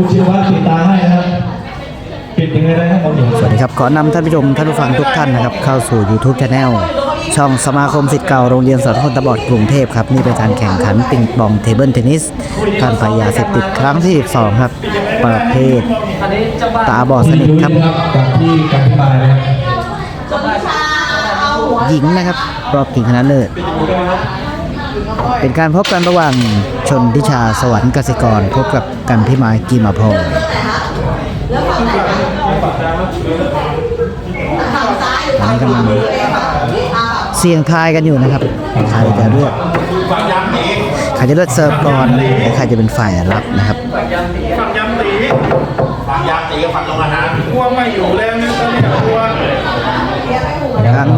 คุณชินวัตรปิดตาให้นะครับปิดยังไงได้ครับผมสวัสดีครับขอนำท่านผู้ชมท่านผู้ฟังทุกท่านนะครับ เข้าสู่ YouTube Channel ช่องสมาคมสิทธิ์เก่าโรงเรียนสอนคนตาบอดกรุงเทพครับ นี่เป็นการแข่งขันปิงปองเทเบิลเทนนิสการพายาเสพติดครั้งที่ 12 ครับ ประเภท ตาบอดสนิทครับที่ลุ้กับที่การพิมายนะครับหญิงนะครับ รอบชิงชนะเลิศ เป็นการพบกันระหว่างชนทิชาสวรรค์กสิกร พบกับกันพิมายกิมาพงศ์ตอนนี้กำลังเสี่ยงทายกันอยู่นะครับใครจะเลือกใครจะเลือกเซิร์ฟก่อนหรือใครจะเป็นฝ่ายรับนะครับฝั่งยำตีฝั่งยำตีกับฝั่งโรงอาหารกลัวไม่อยู่แล้วนะตอนนี้กลัวทาง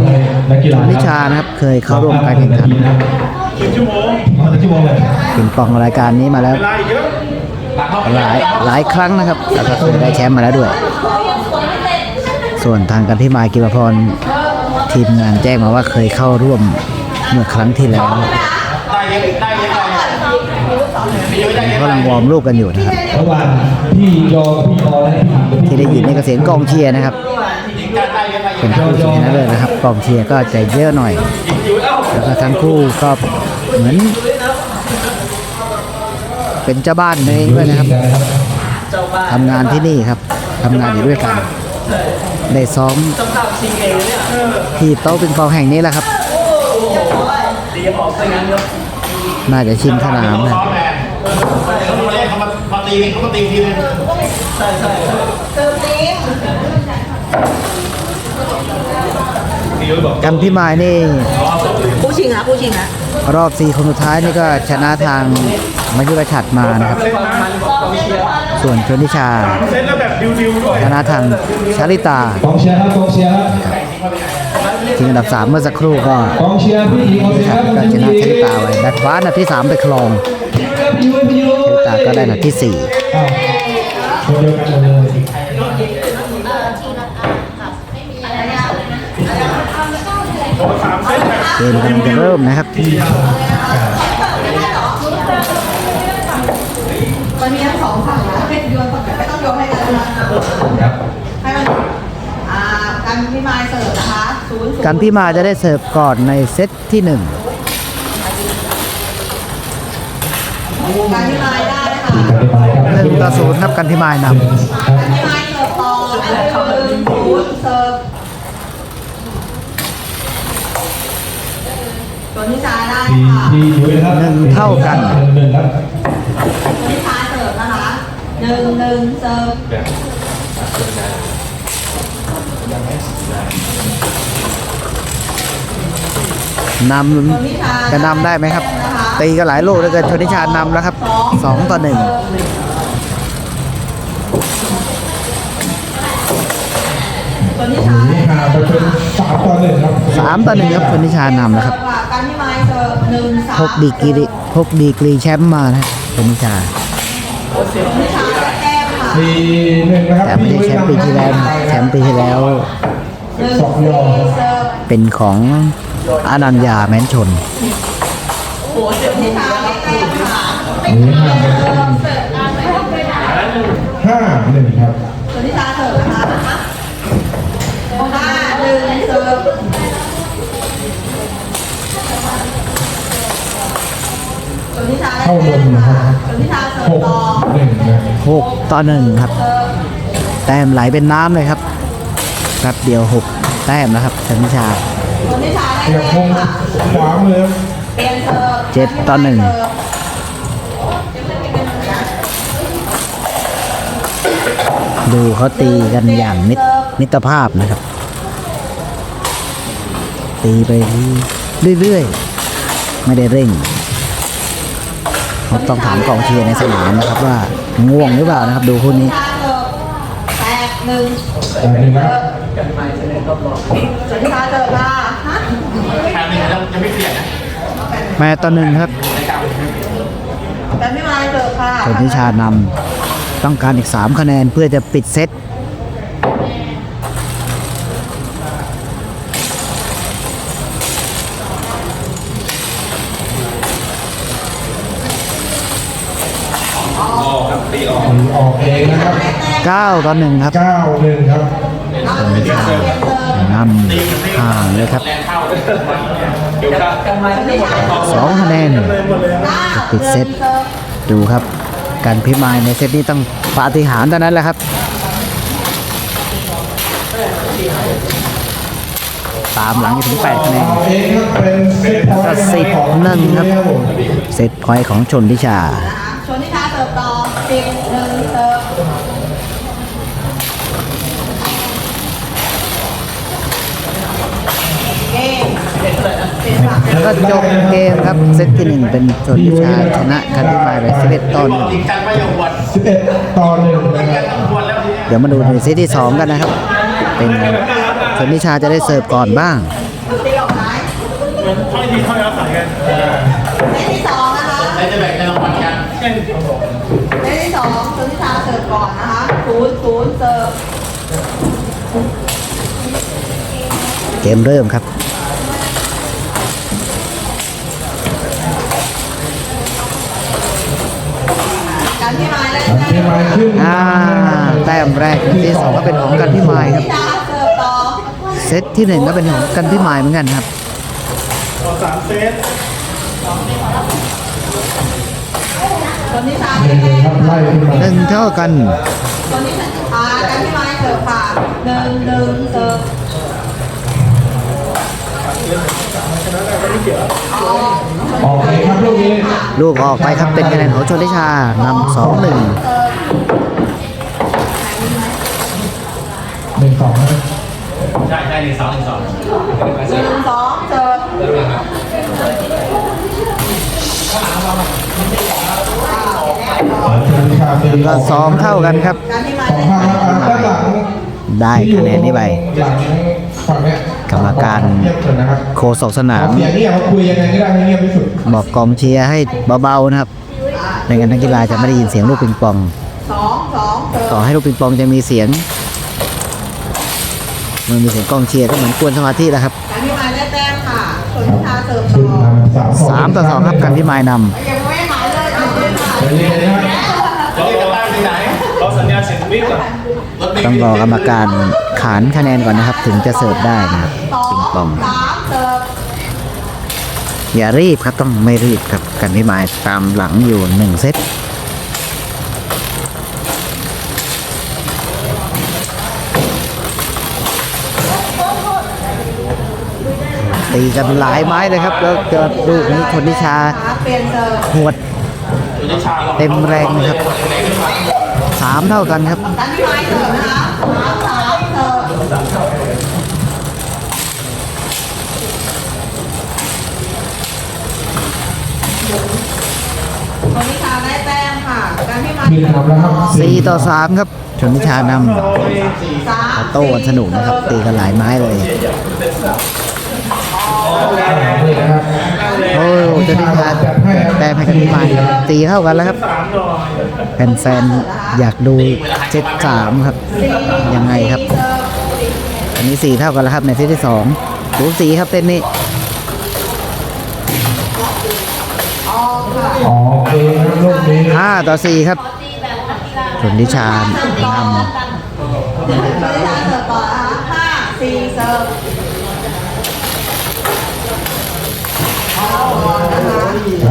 นักกีฬาชนทิชานะครับเคยเข้าร่วมการแข่งขัน ครึ่งชั่วโมงมาถึงชั่วโมงเลยปิงปองรายการนี้มาแล้ว เวลาอีกเยอะหลายหลายครั้งนะครับแล้วก็เคยได้แชมป์มาแล้วด้วย ส่วนทางกันที่มายกิมพรทีมงานแจ้งมาว่าเคยเข้าร่วมเมื่อครั้งที่แล้วได้เยอะได้เยอะได้กำลังวอร์มลูกกันอยู่นะครับระหว่างพี่ยอพี่ยอและพี่ที่ได้ยินนี่ก็เสียงกองเชียร์นะครับได้เยอะได้เยเป็นอะคู่ชิงชนะเลิศนะครับกองเชียร์ก็จะเยอะหน่อย แล้วก็ทั้งคู่ก็ เหมือน เป็นเจ้าบ้านเองด้วยนะครับทำงานที่นี่ครับทำงานอยู่ด้วยกันได้ซ้อมที่โต๊ะปิงปองแห่งนี้แหละครับ น่าจะชินสนามนะซ้อมแมนเขามาเล่นเขามามาตีเขามาตีทีนึงกันพี่มายนี่ ผู้ชิงนะผู้ชิงนะรอบสี่คนสุดท้ายนี่ก็ชนะทางมายุรชัดมานะครับ ส่วนชนทิชาเล่นแล้วแบบดิวดิวด้วยชนะทางชาลิตากองเชียร์ครับกองเชียร์ครับชิงอันดับ3เมื่อสักครู่ก็กองเชียร์พี่หญิงกองเชียร์ครับก็ชนะชาลิตาไว้และคว้าอันดับที่3ไปครองพี่ยุ้ยพี่ยุ้ยชาลิตาก็ได้อันดับที่อ้าวคนเดียวกันหมด เลย4เกมกำลังจะเริ่มนะครับมันมีทั้งสองฝั่งนะเป็นโยนฝั่งไหนไม่ต้องโยนให้กันนะครับให้มันอ่าการพิมายเสิร์ฟนะคะศูนย์ศูนย์กันพี่มาจะได้เสิร์ฟก่อนในเซตที่1การพิมายได้ค่ะการพิมายครับ1ต่อ0ครับกันพี่มายนการพิ หนึ่งเท่ากันหนึ่งหนึ่งครับที่ชาเสิร์ฟนะคะหนึ่งหนึ่งเสิร์ฟนำจะนำได้ไหมครับ ตีก็หลายลูกแล้วเกินชนิชานำแล้วครับสองต่อหนึ่ง นที่ชายนี่ห่างไปเป็นสามต่อหนึ่งครับ3ต่อ1ครับชนทิชานำแล้วครับการพิมายเสิร์ฟหนึ่งสามพกดีกรีพกดีกรีแชมป์มานะชนทิชาที่ชายได้แต้มค่ะสี่หนึ่งนะครับแต่ไม่ใช่แชมป์ปีที่แล้วนะแชมป์ปีที่แล้วหนึ่งสองยสี่อครับเสิร์ฟเป็นของอนัญญาแม้นชนที่ชายได้แต้มค่ะนี่ห่างไปเป็นห้าหนึ่งครับ ส่วนที่ชายเสิร์ฟนะคะห้าหนึ่ง เสิร์ฟส่วนที่ชายได้เข้าบแต้นมนะคค่ะรับส่วนที่ชายเสิร์หฟกต่อหนึ่งนะ6ต่อ1ครับเสิร์ฟแต้มไหลเป็นน้ำเลยครับแป๊บเดียว6แต้มนะครับชนทิชาส่วนที่ชายได้เสียบแต้คมงค่ะขวามือเปลี่ยนเสิร์ฟเจ็ดต่อหนึ่งดูเขาตีกันอย่างมิตรมิตรภาพนะครับ ตีไปเรื่อยๆ ไม่ได้เร่งเขาต้องถามกองเชียร์ในสนามนะครับว่าง่วงหรือเปล่านะครับดูคู่นี้ชายเสิร์ฟแปดหนึ่งแต่หนึ่งครับส่วนที่ชายเสิร์ฟค่ะฮะแค่นี้ยังยังไม่เปลี่ยนนะแม่ต่อหนึ่งครับการพิมายเสิร์ฟค่ะชนทิชานำต้องการอีก 3 คะแนนเพื่อจะปิดเซต ออกเองนะครับ9ต่อ1ครับเก้าหนึ่งครับชนทิชาเปลี่ยนเซิร์ฟนำห่างเลยครับแรงเข้าเดี๋ยวครับชนทิชาสองคะแนนปิดเซตดูครับ การพิมายในเซตนี้ต้องปาฏิหาริย์เท่านั้นแหละครับตามหลังอยู่ถึง8คะแนนออกเองครับเป็นเซตพอยก็ต์สิบของหนึ่งครับ เซตพอยต์ของชนทิชา ชนทิชาเสิร์ฟต่อสิบหนึ่ แล้วก็จบเกมครับเซตที่1เป็นชนทิชาชนะการพิมายไป11ต่อจริงจังไม่ยอมวัดสิบเอ็ดต่อหนึ่งนะครับควรแล้วทีเนี้ย1เดี๋ยวมาดูในเซตที่2กันนะครับ เป็นชนทิชาจะได้เสิร์ฟก่อนบ้างตีออกซ้ายเล่นที่สองนะคะใครจะแบ่งในรางวัลกันเล่นที่สองชนทิชาเสิร์ฟก่อนนะคะศูนย์ศูนย์เสิร์ฟเกมเริ่มครับ การที่มาเล่นการพิมายขึ้นอ่าแต้มแรกในเซตที่สองก็เป็นของกันพิมายครับทิชาเสิร์ฟต่อเซตที่หนึ่งก็เป็นของกันพิมายเหมือนกันครับชนทิชาหเล่นึ่นงครับไล่ขึ้นมาหนึ่งเท่ากันชนทิชาอ่าการที่มาเสิร์ฟค่ะหนึ่งหนึ่งเสิร์ฟ ลูกออกไปครับเป็นคะแนนของชนทิชานำสองหนึ่งหนึ่งสองใช่ใช่หนึ่งสองหนึ่งสองหนึ่งสองเสิร์ฟชนทิชาเป็นก็สองเท่ากันครับการที่มาสองเล่นข้างครับด้านหลังได้คะแนนนี้ไปหลังฝั่งเนี้ย กรรมการเงียบเลยนะครับโคศกสนามเสียงเงียบคุยยังไงก็ได้ให้เงียบที่สุดบอกกองเชียร์ให้เบาๆนะครับไม่งั้นนักกีฬาจะไม่ได้ยินเสียงลูกปิงปองสองสองเสิร์ฟต่อให้ลูกปิงปองจะมีเสียงมันมีเสียงกองเชียร์ก็เหมือนกวนสมาธิแหละครับการที่มาได้แต้มค่ะชนทิชาเสิร์ฟขึ้นต่อนำสามสองสามต่อสองครับกันที่มายนยังไม่หมายเลยเอาเลยค่ะเดี๋ยวนี้นะครับจะเรียกกันตั้งที่ไหนเราสัญญาเสียงวิบก่อนรถเมำล์ต้องรอกรรมการขานคะแนนก่อนนะครับ ถึงจะเสิร์ฟได้นะครับ สอปิงปองงสามเสิร์ฟอย่ารีบครับต้องไม่รีบครับกันที่มายตามหลังอยู่หนึ่งเซตตีกันหลายไม้เลยครับ แล้วเจอลูกนี้คนทิชาขาเปลี่ยนเสิร์ฟหวดเต็มแรงนะครับสามเท่ากันครับ สี่ต่อสามครับชนทิชานสามำโต้กันสนุกนะครับ ตีกันหลายไม้เลยนี่นะครับโอ้ชนทิชาแต้มให้กันที่ไม้ตีเท่ากันแล้วครับแฟนๆอยากดูเซตสามครับ ยังไงครับเสิร์ฟอันนี้สี่เท่ากันแล้วครับในเซตที่สองสูสีครับเต้น นี้ออกค่ะออกเองครับลูกนี้ห้าต่อสี่ครับชนทิชานต่อำคนทิชาเสิร์ฟต่อนะคะห้าสี่เสิร์ฟเอาก่อนนะคะ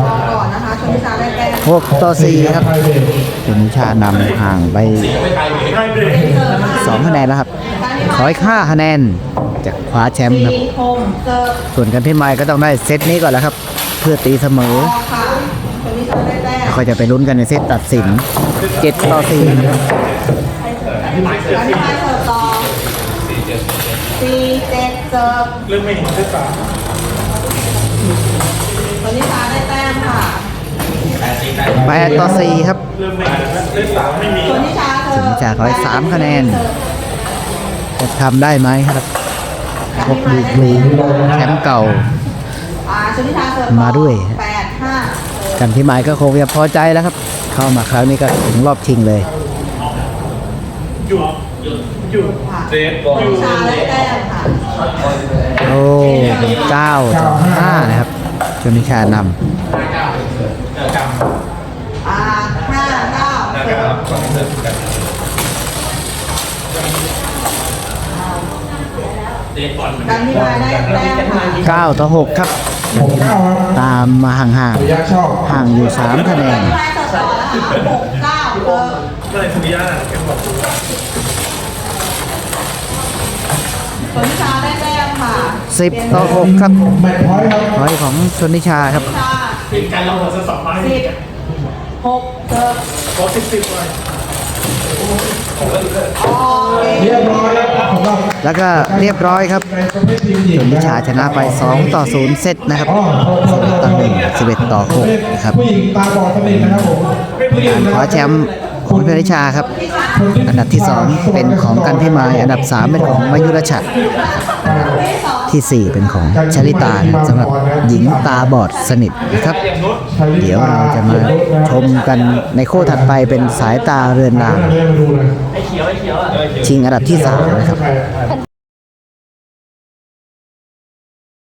เอาก่อนนะคะชนทิชาได้แต้มหกต่อสี่ครับไทยเบรกชนทิชานำห่างไปสองคะแนนแล้วครับขออีกห้าคะแนนจะคว้าแชมป์ครับสี่คมเสิร์ฟส่วนกันที่ไม้ก็ต้องได้เซตนี้ก่อนแล้วครับ เพื่อตีเสมอออกค่ะคนทิชาได้แต้มแล้วก็จะไปลุ้นกันในเซตตัดสิน7ต่อ4ครับการที่มาเสิร์ฟต่อสี่เจ็ดเสิร์ฟเริ่มไม่เห็นเส้นสามคนทิชาได้แต้มค่ะ8ต่อ4ครับเริ่มไม่เห็นแล้วเส้นสามไม่มีคนทิชาเสิร์ฟคนทิชาขอให้สามคะแนนจะทำได้ไหมครับพวกดูบลูแชมป์เก่า มาด้วยแปดห้ากันที่ไม้ก็คงจะพอใจแล้วครับ เข้ามาครั้งนี้ก็ถึงรอบชิงเลยหยุดหยุดหยุดเซฟคนทิชาได้แต้มค่ะโอ้เป็น9ต่อ5นะครับชนทิชานอ่าห้าเก้าเสิร์ฟเตะบอลมันการพี่มายได้แต้มค่ะ9ต่อ6ครับ หกเก้าครับตามมาห่างขออนุญาตชอบๆห่างอยู่3คะแนนพี่มายเสิร์ฟต่อแล้วค่ะหกเก้าเออก็เลยสุริยะแกบอกฝนชาได้แต้มค่ะ10ต่อ6ครับแมตช์พอยต์ครับพอยของชนนิชาครับ ชาเป็นการลงหัวสองไม้สิบหกเสิร์ฟขอสิบสิบเลย ออกเอเรียบร้อยแล้วครับสำหรับแล้วก็เรียบร้อยครับในประเภททีมหญิชงนนิชาชนะไป 2 ต่อ 0 เซตนะครับอ๋อโทษโทษโทษต่อ1 11 ต่อ 6 นะครับผู้หญิงตาบอดสนิทนะครับผมผู้หญิงนะคคว้ารับแชมป์ของชนนิชาครับ อันดับที่ 2 เป็นของกันพิมาย อันดับ 3 เป็นของมายุรชัด ทีสี่ 4 เป็นของชลิตานะครับสำหรับหญิงตาบอดสนิทนะครับ เดี๋ยวเราจะมาชมกันในโค้ถัดไปเป็นสายตาเรือนรางเรียนมาดูเลยชิงอันดับที่ 3 นะครับใคร